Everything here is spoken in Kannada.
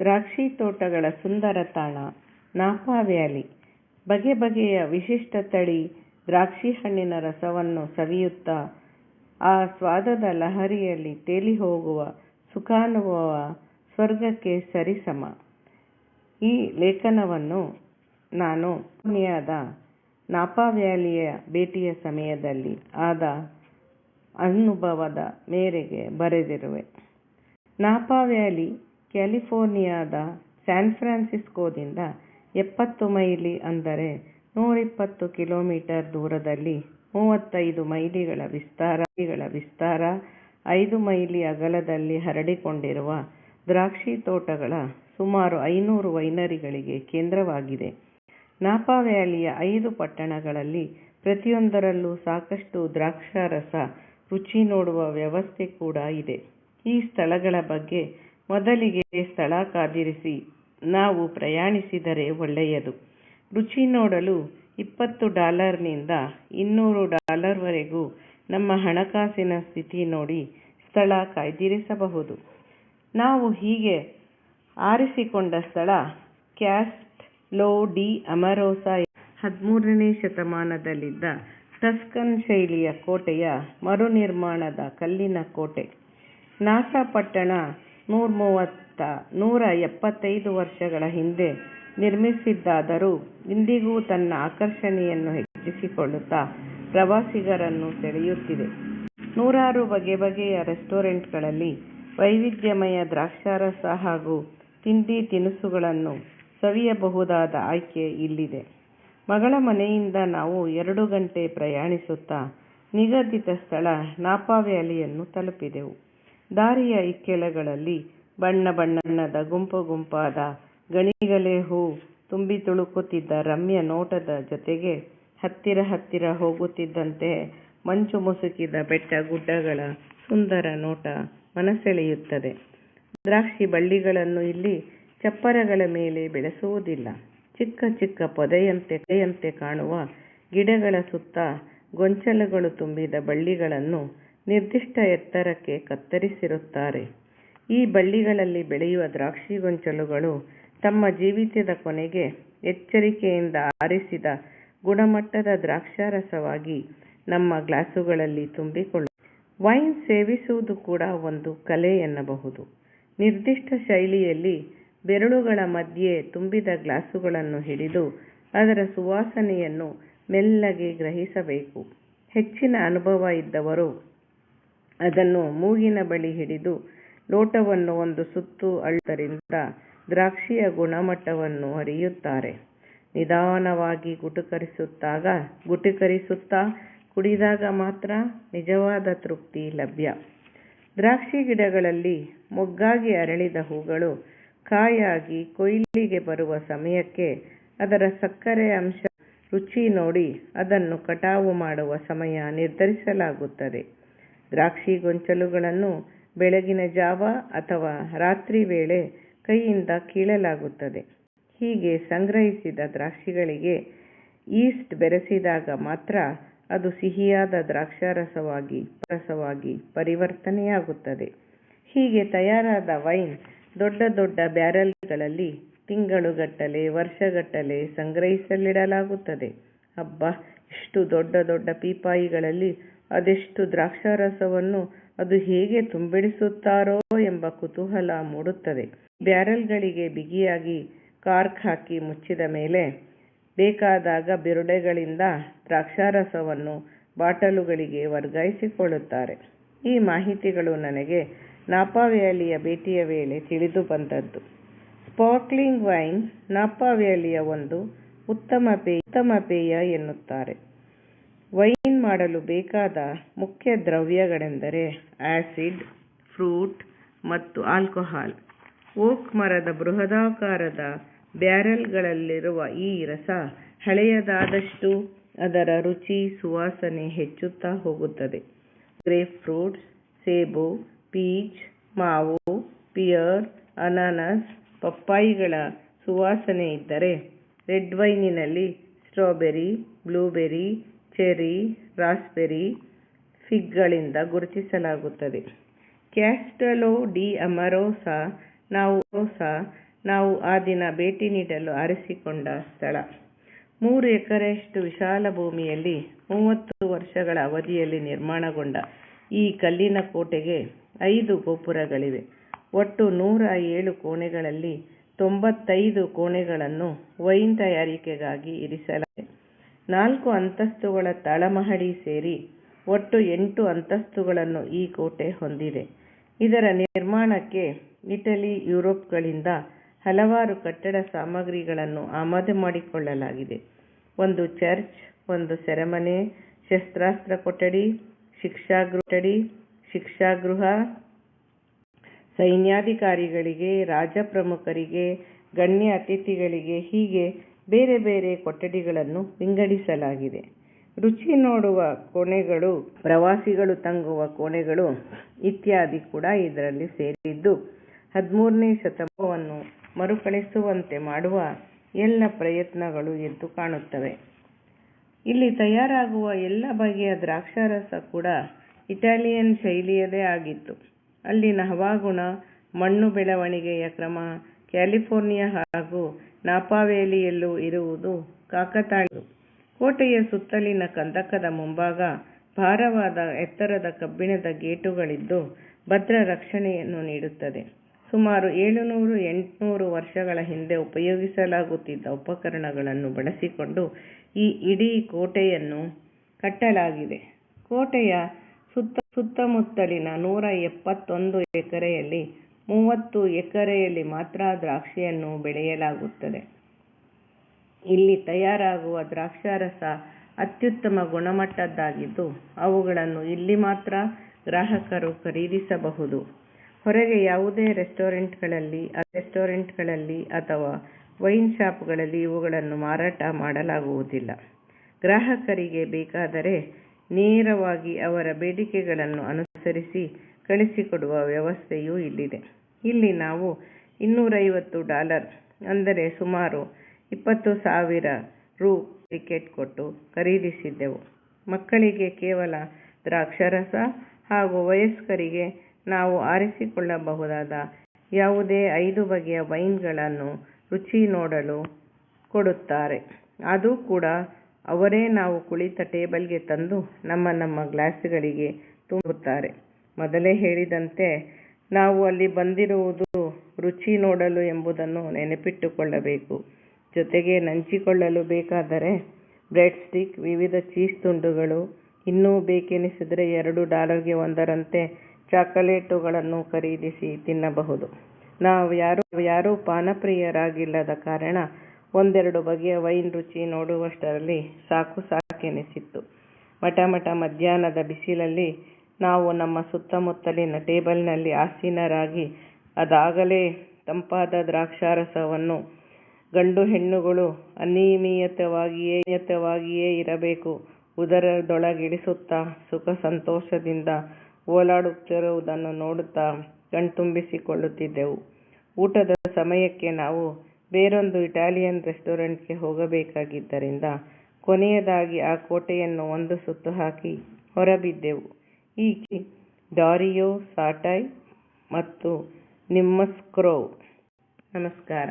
ದ್ರಾಕ್ಷಿ ತೋಟಗಳ ಸುಂದರ ತಾಣ ನಾಪಾ ವ್ಯಾಲಿ. ಬಗೆ ಬಗೆಯ ವಿಶಿಷ್ಟ ತಳಿ ದ್ರಾಕ್ಷಿ ಹಣ್ಣಿನ ರಸವನ್ನು ಸವಿಯುತ್ತಾ ಆ ಸ್ವಾದದ ಲಹರಿಯಲ್ಲಿ ತೇಲಿ ಹೋಗುವ ಸುಖಾನುಭವ ಸ್ವರ್ಗಕ್ಕೆ ಸರಿಸಮ. ಈ ಲೇಖನವನ್ನು ನಾನು ಪುಣ್ಯಾದ ನಾಪಾ ವ್ಯಾಲಿಯ ಭೇಟಿಯ ಸಮಯದಲ್ಲಿ ಆದ ಅನುಭವದ ಮೇರೆಗೆ ಬರೆದಿರುವೆ. ನಾಪಾ ವ್ಯಾಲಿ ಕ್ಯಾಲಿಫೋರ್ನಿಯಾದ ಸ್ಯಾನ್ಫ್ರಾನ್ಸಿಸ್ಕೋದಿಂದ ಎಪ್ಪತ್ತು ಮೈಲಿ ಅಂದರೆ ನೂರಿಪ್ಪತ್ತು ಕಿಲೋಮೀಟರ್ ದೂರದಲ್ಲಿ ಮೂವತ್ತೈದು ಮೈಲಿಗಳ ವಿಸ್ತಾರ, ಐದು ಮೈಲಿ ಅಗಲದಲ್ಲಿ ಹರಡಿಕೊಂಡಿರುವ ದ್ರಾಕ್ಷಿ ತೋಟಗಳ ಸುಮಾರು ಐನೂರು ವೈನರಿಗಳಿಗೆ ಕೇಂದ್ರವಾಗಿದೆ. ನಾಪಾ ವ್ಯಾಲಿಯ ಐದು ಪಟ್ಟಣಗಳಲ್ಲಿ ಪ್ರತಿಯೊಂದರಲ್ಲೂ ಸಾಕಷ್ಟು ದ್ರಾಕ್ಷಾರಸ ರುಚಿ ನೋಡುವ ವ್ಯವಸ್ಥೆ ಕೂಡ ಇದೆ. ಈ ಸ್ಥಳಗಳ ಬಗ್ಗೆ ಮೊದಲಿಗೆ ಸ್ಥಳ ಕಾದಿರಿಸಿ ನಾವು ಪ್ರಯಾಣಿಸಿದರೆ ಒಳ್ಳೆಯದು. ರುಚಿ ನೋಡಲು ಇಪ್ಪತ್ತು ಡಾಲರ್ನಿಂದ ಇನ್ನೂರು ಡಾಲರ್ವರೆಗೂ ನಮ್ಮ ಹಣಕಾಸಿನ ಸ್ಥಿತಿ ನೋಡಿ ಸ್ಥಳ ಕಾಯ್ದಿರಿಸಬಹುದು. ನಾವು ಹೀಗೆ ಆರಿಸಿಕೊಂಡ ಸ್ಥಳ ಕ್ಯಾಸ್ಟ್ ಲೋ ಡಿ ಅಮರೋಸಾ ಹದಿಮೂರನೇ ಶತಮಾನದಲ್ಲಿದ್ದ ಟಸ್ಕನ್ ಶೈಲಿಯ ಕೋಟೆಯ ಮರುನಿರ್ಮಾಣದ ಕಲ್ಲಿನ ಕೋಟೆ. ನಾಸಾ ಪಟ್ಟಣ ನೂರ ಮೂವತ್ತ ನೂರ ಎಪ್ಪತ್ತೈದು ವರ್ಷಗಳ ಹಿಂದೆ ನಿರ್ಮಿಸಿದ್ದಾದರೂ ಇಂದಿಗೂ ತನ್ನ ಆಕರ್ಷಣೆಯನ್ನು ಹೆಚ್ಚಿಸಿಕೊಳ್ಳುತ್ತಾ ಪ್ರವಾಸಿಗರನ್ನು ಸೆಳೆಯುತ್ತಿದೆ. ನೂರಾರು ಬಗೆ ಬಗೆಯ ರೆಸ್ಟೋರೆಂಟ್ಗಳಲ್ಲಿ ವೈವಿಧ್ಯಮಯ ದ್ರಾಕ್ಷಾರಸ ಹಾಗೂ ತಿಂಡಿ ತಿನಿಸುಗಳನ್ನು ಸವಿಯಬಹುದಾದ ಆಯ್ಕೆ ಇಲ್ಲಿದೆ. ಮಗಳ ಮನೆಯಿಂದ ನಾವು ಎರಡು ಗಂಟೆ ಪ್ರಯಾಣಿಸುತ್ತಾ ನಿಗದಿತ ಸ್ಥಳ ನಾಪಾ ವ್ಯಾಲಿಯನ್ನು ತಲುಪಿದೆವು. ದಾರಿಯ ಇಕ್ಕೆಲಗಳಲ್ಲಿ ಬಣ್ಣ ಬಣ್ಣದ ಗುಂಪು ಗುಂಪಾದ ಗಣಿಗಲೆ ಹೂ ತುಂಬಿ ತುಳುಕುತ್ತಿದ್ದ ರಮ್ಯ ನೋಟದ ಜೊತೆಗೆ ಹತ್ತಿರ ಹತ್ತಿರ ಹೋಗುತ್ತಿದ್ದಂತೆ ಮಂಚು ಮುಸುಕಿದ ಬೆಟ್ಟ ಗುಡ್ಡಗಳ ಸುಂದರ ನೋಟ ಮನಸೆಳೆಯುತ್ತದೆ. ದ್ರಾಕ್ಷಿ ಬಳ್ಳಿಗಳನ್ನು ಇಲ್ಲಿ ಚಪ್ಪರಗಳ ಮೇಲೆ ಬೆಳೆಸುವುದಿಲ್ಲ. ಚಿಕ್ಕ ಚಿಕ್ಕ ಪೊದೆಯಂತೆ ಕಾಣುವ ಗಿಡಗಳ ಸುತ್ತ ಗೊಂಚಲುಗಳು ತುಂಬಿದ ಬಳ್ಳಿಗಳನ್ನು ನಿರ್ದಿಷ್ಟ ಎತ್ತರಕ್ಕೆ ಕತ್ತರಿಸಿರುತ್ತಾರೆ. ಈ ಬಳ್ಳಿಗಳಲ್ಲಿ ಬೆಳೆಯುವ ದ್ರಾಕ್ಷಿ ಗೊಂಚಲುಗಳು ತಮ್ಮ ಜೀವಿತದ ಕೊನೆಗೆ ಎಚ್ಚರಿಕೆಯಿಂದ ಆರಿಸಿದ ಗುಣಮಟ್ಟದ ದ್ರಾಕ್ಷಾರಸವಾಗಿ ನಮ್ಮ ಗ್ಲಾಸುಗಳಲ್ಲಿ ತುಂಬಿಕೊಳ್ಳುತ್ತವೆ. ವೈನ್ ಸೇವಿಸುವುದು ಕೂಡ ಒಂದು ಕಲೆ ಎನ್ನಬಹುದು. ನಿರ್ದಿಷ್ಟ ಶೈಲಿಯಲ್ಲಿ ಬೆರಳುಗಳ ಮಧ್ಯೆ ತುಂಬಿದ ಗ್ಲಾಸುಗಳನ್ನು ಹಿಡಿದು ಅದರ ಸುವಾಸನೆಯನ್ನು ಮೆಲ್ಲಗೆ ಗ್ರಹಿಸಬೇಕು. ಹೆಚ್ಚಿನ ಅನುಭವ ಇದ್ದವರು ಅದನ್ನು ಮೂಗಿನ ಬಳಿ ಹಿಡಿದು ಲೋಟವನ್ನು ಒಂದು ಸುತ್ತು ಅಳ್ಳುವುದರಿಂದ ದ್ರಾಕ್ಷಿಯ ಗುಣಮಟ್ಟವನ್ನು ಅರಿಯುತ್ತಾರೆ. ನಿಧಾನವಾಗಿ ಗುಟುಕರಿಸುತ್ತಾ ಕುಡಿದಾಗ ಮಾತ್ರ ನಿಜವಾದ ತೃಪ್ತಿ ಲಭ್ಯ. ದ್ರಾಕ್ಷಿ ಗಿಡಗಳಲ್ಲಿ ಮೊಗ್ಗಾಗಿ ಅರಳಿದ ಹೂಗಳು ಕಾಯಾಗಿ ಕೊಯ್ಲಿಗೆ ಬರುವ ಸಮಯಕ್ಕೆ ಅದರ ಸಕ್ಕರೆ ಅಂಶ ರುಚಿ ನೋಡಿ ಅದನ್ನು ಕಟಾವು ಮಾಡುವ ಸಮಯ ನಿರ್ಧರಿಸಲಾಗುತ್ತದೆ. ದ್ರಾಕ್ಷಿ ಗೊಂಚಲುಗಳನ್ನು ಬೆಳಗಿನ ಜಾವ ಅಥವಾ ರಾತ್ರಿ ವೇಳೆ ಕೈಯಿಂದ ಕೀಳಲಾಗುತ್ತದೆ. ಹೀಗೆ ಸಂಗ್ರಹಿಸಿದ ದ್ರಾಕ್ಷಿಗಳಿಗೆ ಯೀಸ್ಟ್ ಬೆರೆಸಿದಾಗ ಮಾತ್ರ ಅದು ಸಿಹಿಯಾದ ದ್ರಾಕ್ಷಾರಸವಾಗಿ ರಸವಾಗಿ ಪರಿವರ್ತನೆಯಾಗುತ್ತದೆ. ಹೀಗೆ ತಯಾರಾದ ವೈನ್ ದೊಡ್ಡ ದೊಡ್ಡ ಬ್ಯಾರಲ್ಗಳಲ್ಲಿ ತಿಂಗಳುಗಟ್ಟಲೆ, ವರ್ಷಗಟ್ಟಲೆ ಸಂಗ್ರಹಿಸಲಿಡಲಾಗುತ್ತದೆ. ಅಬ್ಬಾ ಇಷ್ಟು ದೊಡ್ಡ ದೊಡ್ಡ ಪೀಪಾಯಿಗಳಲ್ಲಿ ಅದೆಷ್ಟು ದ್ರಾಕ್ಷಾರಸವನ್ನು ಅದು ಹೇಗೆ ತುಂಬಿಡಿಸುತ್ತಾರೋ ಎಂಬ ಕುತೂಹಲ ಮೂಡುತ್ತದೆ. ಬ್ಯಾರೆಲ್ಗಳಿಗೆ ಬಿಗಿಯಾಗಿ ಕಾರ್ಕ್ ಹಾಕಿ ಮುಚ್ಚಿದ ಮೇಲೆ ಬೇಕಾದಾಗ ಬಿರುಡೆಗಳಿಂದ ದ್ರಾಕ್ಷಾರಸವನ್ನು ಬಾಟಲುಗಳಿಗೆ ವರ್ಗಾಯಿಸಿಕೊಳ್ಳುತ್ತಾರೆ. ಈ ಮಾಹಿತಿಗಳು ನನಗೆ ನಾಪಾ ವ್ಯಾಲಿಯ ಭೇಟಿಯ ವೇಳೆ ತಿಳಿದು ಬಂದದ್ದು ಸ್ಪಾರ್ಕ್ಲಿಂಗ್ ವೈನ್ ನಾಪಾ ವ್ಯಾಲಿಯ ಒಂದು ಉತ್ತಮ ಪೇಯ ಎನ್ನುತ್ತಾರೆ. ವೈನ್ ಮಾಡಲು ಬೇಕಾದ ಮುಖ್ಯ ದ್ರವ್ಯಗಳೆಂದರೆ ಆಸಿಡ್, ಫ್ರೂಟ್ ಮತ್ತು ಆಲ್ಕೋಹಾಲ್. ಓಕ್ ಮರದ ಬೃಹದಾಕಾರದ ಬ್ಯಾರೆಲ್ಗಳಲ್ಲಿರುವ ಈ ರಸ ಹಳೆಯದಾದಷ್ಟು ಅದರ ರುಚಿ, ಸುವಾಸನೆ ಹೆಚ್ಚುತ್ತಾ ಹೋಗುತ್ತದೆ. ಗ್ರೇಪ್ ಫ್ರೂಟ್ಸ್, ಸೇಬು, ಪೀಚ್, ಮಾವು, ಪಿಯರ್, ಅನಾನಸ್, ಪಪ್ಪಾಯಿಗಳ ಸುವಾಸನೆ ಇದ್ದರೆ ರೆಡ್ ವೈನಿನಲ್ಲಿ ಸ್ಟ್ರಾಬೆರಿ, ಬ್ಲೂಬೆರಿ, ಚೆರ್ರಿ, ರಾಸ್ಬೆರಿ, ಫಿಗ್ಗಳಿಂದ ಗುರುತಿಸಲಾಗುತ್ತದೆ. ಕ್ಯಾಸ್ಟಲೊ ಡಿ ಅಮರೋಸಾ ನಾವು ಆ ದಿನ ಭೇಟಿ ನೀಡಲು ಆರಿಸಿಕೊಂಡ ಸ್ಥಳ. ಮೂರು ಎಕರೆಯಷ್ಟು ವಿಶಾಲ ಭೂಮಿಯಲ್ಲಿ ಮೂವತ್ತು ವರ್ಷಗಳ ಅವಧಿಯಲ್ಲಿ ನಿರ್ಮಾಣಗೊಂಡ ಈ ಕಲ್ಲಿನ ಕೋಟೆಗೆ ಐದು ಗೋಪುರಗಳಿವೆ. ಒಟ್ಟು ನೂರ ಏಳು ಕೋಣೆಗಳಲ್ಲಿ ತೊಂಬತ್ತೈದು ಕೋಣೆಗಳನ್ನು ವೈನ್ ತಯಾರಿಕೆಗಾಗಿ ಇರಿಸಲಾಗಿದೆ. ನಾಲ್ಕು ಅಂತಸ್ತುಗಳ ತಳಮಹಡಿ ಸೇರಿ ಒಟ್ಟು ಎಂಟು ಅಂತಸ್ತುಗಳನ್ನು ಈ ಕೋಟೆ ಹೊಂದಿದೆ. ಇದರ ನಿರ್ಮಾಣಕ್ಕೆ ಇಟಲಿ, ಯುರೋಪ್ಗಳಿಂದ ಹಲವಾರು ಕಟ್ಟಡ ಸಾಮಗ್ರಿಗಳನ್ನು ಆಮದು ಮಾಡಿಕೊಳ್ಳಲಾಗಿದೆ. ಒಂದು ಚರ್ಚ್, ಒಂದು ಸೆರೆಮನೆ, ಶಸ್ತ್ರಾಸ್ತ್ರ ಕೊಠಡಿ, ಶಿಕ್ಷಾಗೃಹ, ಸೈನ್ಯಾಧಿಕಾರಿಗಳಿಗೆ, ರಾಜಪ್ರಮುಖರಿಗೆ, ಗಣ್ಯ ಅತಿಥಿಗಳಿಗೆ ಹೀಗೆ ಬೇರೆ ಬೇರೆ ಕೊಠಡಿಗಳನ್ನು ವಿಂಗಡಿಸಲಾಗಿದೆ. ರುಚಿ ನೋಡುವ ಕೋಣೆಗಳು, ಪ್ರವಾಸಿಗಳು ತಂಗುವ ಕೋಣೆಗಳು ಇತ್ಯಾದಿ ಕೂಡ ಇದರಲ್ಲಿ ಸೇರಿದ್ದು, ಹದಿಮೂರನೇ ಶತಮಾನವನ್ನು ಮರುಕಳಿಸುವಂತೆ ಮಾಡುವ ಎಲ್ಲ ಪ್ರಯತ್ನಗಳು ಎದ್ದು ಕಾಣುತ್ತವೆ. ಇಲ್ಲಿ ತಯಾರಾಗುವ ಎಲ್ಲ ಬಗೆಯ ದ್ರಾಕ್ಷಾರಸ ಕೂಡ ಇಟಾಲಿಯನ್ ಶೈಲಿಯದೇ ಆಗಿತ್ತು. ಅಲ್ಲಿನ ಹವಾಗುಣ, ಮಣ್ಣು ಬೆಳವಣಿಗೆಯ ಕ್ರಮ ಕ್ಯಾಲಿಫೋರ್ನಿಯಾ ಹಾಗೂ ನಾಪಾ ವ್ಯಾಲಿಯಲ್ಲೂ ಇರುವುದು ಕಾಕತಾಳು ಕೋಟೆಯ ಸುತ್ತಲಿನ ಕಂದಕದ ಮುಂಭಾಗ ಭಾರವಾದ ಎತ್ತರದ ಕಬ್ಬಿಣದ ಗೇಟುಗಳಿದ್ದು ಭದ್ರ ರಕ್ಷಣೆಯನ್ನು ನೀಡುತ್ತದೆ. ಸುಮಾರು ಏಳುನೂರು ಎಂಟುನೂರು ವರ್ಷಗಳ ಹಿಂದೆ ಉಪಯೋಗಿಸಲಾಗುತ್ತಿದ್ದ ಉಪಕರಣಗಳನ್ನು ಬಳಸಿಕೊಂಡು ಈ ಇಡೀ ಕೋಟೆಯನ್ನು ಕಟ್ಟಲಾಗಿದೆ. ಕೋಟೆಯ ಸುತ್ತ, ಸುತ್ತಮುತ್ತಲಿನ ನೂರ ಎಪ್ಪತ್ತೊಂದು ಎಕರೆಯಲ್ಲಿ ಮೂವತ್ತು ಎಕರೆಯಲ್ಲಿ ಮಾತ್ರ ದ್ರಾಕ್ಷಿಯನ್ನು ಬೆಳೆಯಲಾಗುತ್ತದೆ. ಇಲ್ಲಿ ತಯಾರಾಗುವ ದ್ರಾಕ್ಷಾರಸ ಅತ್ಯುತ್ತಮ ಗುಣಮಟ್ಟದ್ದಾಗಿದ್ದು, ಅವುಗಳನ್ನು ಇಲ್ಲಿ ಮಾತ್ರ ಗ್ರಾಹಕರು ಖರೀದಿಸಬಹುದು. ಹೊರಗೆ ಯಾವುದೇ ರೆಸ್ಟೋರೆಂಟ್ಗಳಲ್ಲಿ ಅಥವಾ ವೈನ್ ಶಾಪ್ಗಳಲ್ಲಿ ಇವುಗಳನ್ನು ಮಾರಾಟ ಮಾಡಲಾಗುವುದಿಲ್ಲ. ಗ್ರಾಹಕರಿಗೆ ಬೇಕಾದರೆ ನೇರವಾಗಿ ಅವರ ಬೇಡಿಕೆಗಳನ್ನು ಅನುಸರಿಸಿ ಕಳಿಸಿಕೊಡುವ ವ್ಯವಸ್ಥೆಯೂ ಇಲ್ಲಿದೆ. ಇಲ್ಲಿ ನಾವು ಇನ್ನೂರೈವತ್ತು ಡಾಲರ್ ಅಂದರೆ ಸುಮಾರು ಇಪ್ಪತ್ತು ಸಾವಿರ ರೂ. ಟಿಕೆಟ್ ಕೊಟ್ಟು ಖರೀದಿಸಿದ್ದೆವು ಮಕ್ಕಳಿಗೆ ಕೇವಲ ದ್ರಾಕ್ಷರಸ ಹಾಗೂ ವಯಸ್ಕರಿಗೆ ನಾವು ಆರಿಸಿಕೊಳ್ಳಬಹುದಾದ ಯಾವುದೇ ಐದು ಬಗೆಯ ವೈನ್ಗಳನ್ನು ರುಚಿ ನೋಡಲು ಕೊಡುತ್ತಾರೆ. ಅದು ಕೂಡ ಅವರೇ ನಾವು ಕುಳಿತ ಟೇಬಲ್ಗೆ ತಂದು ನಮ್ಮ ನಮ್ಮ ಗ್ಲಾಸ್ಗಳಿಗೆ ತುಂಬುತ್ತಾರೆ. ಮೊದಲೇ ಹೇಳಿದಂತೆ ನಾವು ಅಲ್ಲಿ ಬಂದಿರುವುದು ರುಚಿ ನೋಡಲು ಎಂಬುದನ್ನು ನೆನಪಿಟ್ಟುಕೊಳ್ಳಬೇಕು. ಜೊತೆಗೆ ನಂಚಿಕೊಳ್ಳಲು ಬೇಕಾದರೆ ಬ್ರೆಡ್ ಸ್ಟಿಕ್, ವಿವಿಧ ಚೀಸ್ ತುಂಡುಗಳು, ಇನ್ನೂ ಬೇಕೆನಿಸಿದರೆ ಎರಡು ಡಾಲರ್ಗೆ ಒಂದರಂತೆ ಚಾಕಲೇಟುಗಳನ್ನು ಖರೀದಿಸಿ ತಿನ್ನಬಹುದು. ನಾವು ಯಾರು ಯಾರೂ ಪಾನಪ್ರಿಯರಾಗಿಲ್ಲದ ಕಾರಣ ಒಂದೆರಡು ಬಗೆಯ ವೈನ್ ರುಚಿ ನೋಡುವಷ್ಟರಲ್ಲಿ ಸಾಕು ಸಾಕೆನಿಸಿತ್ತು. ಮಟಮಟ ಮಧ್ಯಾಹ್ನದ ಬಿಸಿಲಲ್ಲಿ ನಾವು ನಮ್ಮ ಸುತ್ತಮುತ್ತಲಿನ ಟೇಬಲ್ನಲ್ಲಿ ಆಸೀನರಾಗಿ, ಅದಾಗಲೇ ತಂಪಾದ ದ್ರಾಕ್ಷಾರಸವನ್ನು, ಗಂಡು ಹೆಣ್ಣುಗಳು ಅನಿಯಮಿತವಾಗಿಯೇ ಇರಬೇಕು, ಉದರದೊಳಗಿಳಿಸುತ್ತಾ ಸುಖ ಸಂತೋಷದಿಂದ ಓಲಾಡುತ್ತಿರುವುದನ್ನು ನೋಡುತ್ತಾ ಕಣ್ತುಂಬಿಸಿಕೊಳ್ಳುತ್ತಿದ್ದೆವು. ಊಟದ ಸಮಯಕ್ಕೆ ನಾವು ಬೇರೊಂದು ಇಟಾಲಿಯನ್ ರೆಸ್ಟೋರೆಂಟ್ಗೆ ಹೋಗಬೇಕಾಗಿದ್ದರಿಂದ ಕೊನೆಯದಾಗಿ ಆ ಕೋಟೆಯನ್ನು ಒಂದು ಸುತ್ತು ಹಾಕಿ ಹೊರಬಿದ್ದೆವು. ಕೀರ್ತಿ ಡಾರಿಯೋ ಸಾಟೈ ಮತ್ತು ನಿಮ್ಮಸ್ಕ್ರೋ ನಮಸ್ಕಾರ.